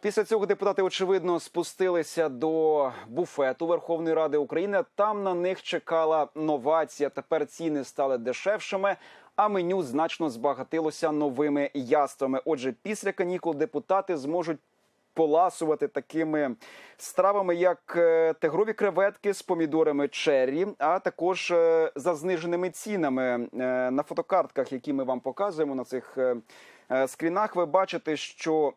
Після цього депутати очевидно спустилися до буфету Верховної Ради України. Там на них чекала новація. Тепер ціни стали дешевшими, а меню значно збагатилося новими яствами. Отже, після канікул депутати зможуть поласувати такими стравами, як е, тигрові креветки з помідорами черрі, а також е, за зниженими цінами Е, на фотокартках, які ми вам показуємо на цих. Е, Скрінах ви бачите, що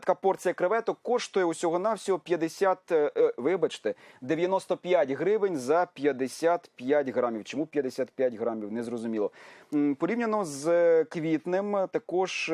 така порція креветок коштує усього навсього 50, е, е, вибачте, 95 гривень за 55 грамів. Чому 55 грамів? Не зрозуміло. Порівняно з квітнем, також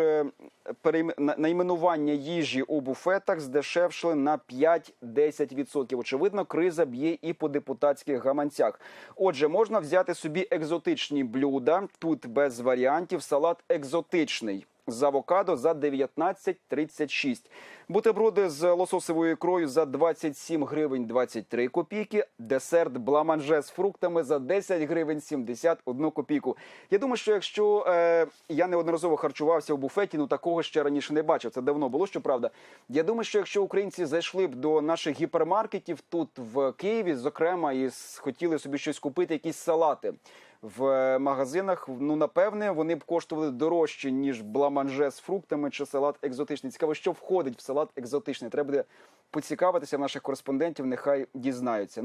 найменування їжі у буфетах здешевшили на 5-10%. Очевидно, криза б'є і по депутатських гаманцях. Отже, можна взяти собі екзотичні блюда. Тут без варіантів салат екзотичний. З авокадо за 19,36. Бутерброди з лососовою ікрою за 27 гривень 23 копійки. Десерт бламанже з фруктами за 10 гривень 71 копійку. Я думаю, що якщо е, я неодноразово харчувався в буфеті, ну такого ще раніше не бачив. Це давно було, щоправда. Я думаю, що якщо українці зайшли б до наших гіпермаркетів тут в Києві, зокрема, і хотіли собі щось купити, якісь салати в е, магазинах, ну напевне, вони б коштували дорожче ніж бламанже з фруктами чи салат екзотичний. Цікаво, що входить в салат екзотичний. Треба буде поцікавитися в наших кореспондентів. Нехай дізнаються.